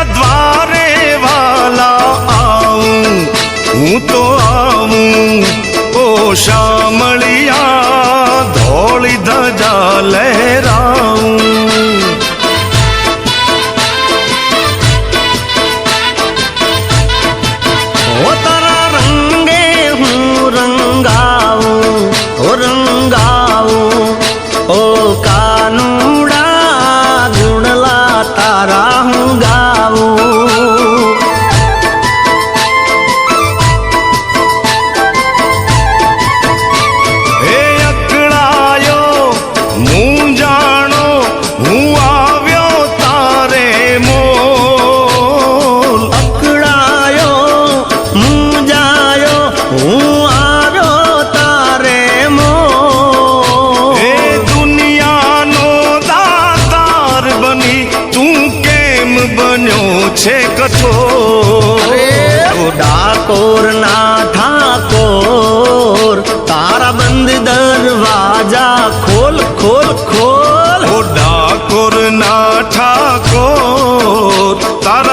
તારા દ્વારે વાલા આવું, હું તો આવું, ઓ શામળિયા, ધોળી ધજા લહેરાવું રંગાવું, ઓ કાનુડ તારા હું ગાઉં બન્યું છે કઠોર ડાકોરના ઠાકોર તારા બંધ દરવાજા ખોલ ખોલ ખોલ. ડાકોરના ઠાકોર તારા